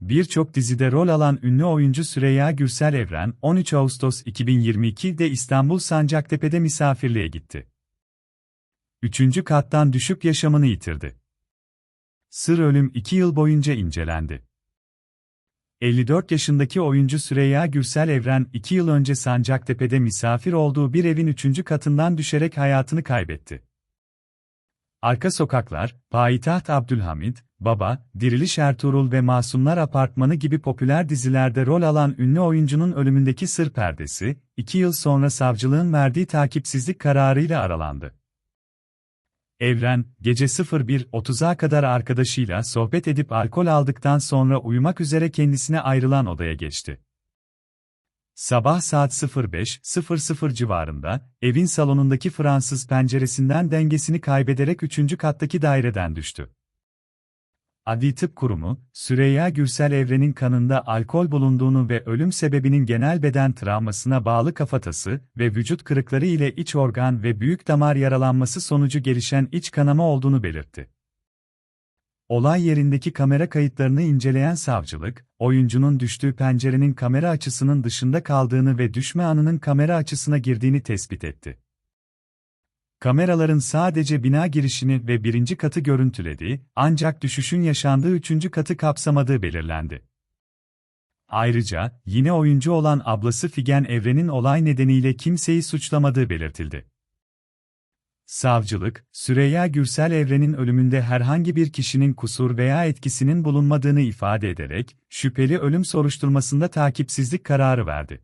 birçok dizide rol alan ünlü oyuncu Süreyya Gürsel Evren, 13 Ağustos 2022'de İstanbul Sancaktepe'de misafirliğe gitti. Üçüncü kattan düşüp yaşamını yitirdi. Sır ölüm 2 yıl boyunca incelendi. 54 yaşındaki oyuncu Süreyya Gürsel Evren, 2 yıl önce Sancaktepe'de misafir olduğu bir evin 3. katından düşerek hayatını kaybetti. Arka Sokaklar, Payitaht Abdülhamid, Baba, Diriliş Ertuğrul ve Masumlar Apartmanı gibi popüler dizilerde rol alan ünlü oyuncunun ölümündeki sır perdesi, 2 yıl sonra savcılığın verdiği takipsizlik kararıyla aralandı. Evren, gece 01.30'a kadar arkadaşıyla sohbet edip alkol aldıktan sonra uyumak üzere kendisine ayrılan odaya geçti. Sabah saat 05.00 civarında, evin salonundaki Fransız penceresinden dengesini kaybederek 3. kattaki daireden düştü. Adli Tıp Kurumu, Süreyya Gürsel Evren'in kanında alkol bulunduğunu ve ölüm sebebinin genel beden travmasına bağlı kafatası ve vücut kırıkları ile iç organ ve büyük damar yaralanması sonucu gelişen iç kanama olduğunu belirtti. Olay yerindeki kamera kayıtlarını inceleyen savcılık, oyuncunun düştüğü pencerenin kamera açısının dışında kaldığını ve düşme anının kamera açısına girdiğini tespit etti. Kameraların sadece bina girişini ve birinci katı görüntülediği, ancak düşüşün yaşandığı üçüncü katı kapsamadığı belirlendi. Ayrıca, yine oyuncu olan ablası Figen Evren'in olay nedeniyle kimseyi suçlamadığı belirtildi. Savcılık, Süreyya Gürsel Evren'in ölümünde herhangi bir kişinin kusur veya etkisinin bulunmadığını ifade ederek, şüpheli ölüm soruşturmasında takipsizlik kararı verdi.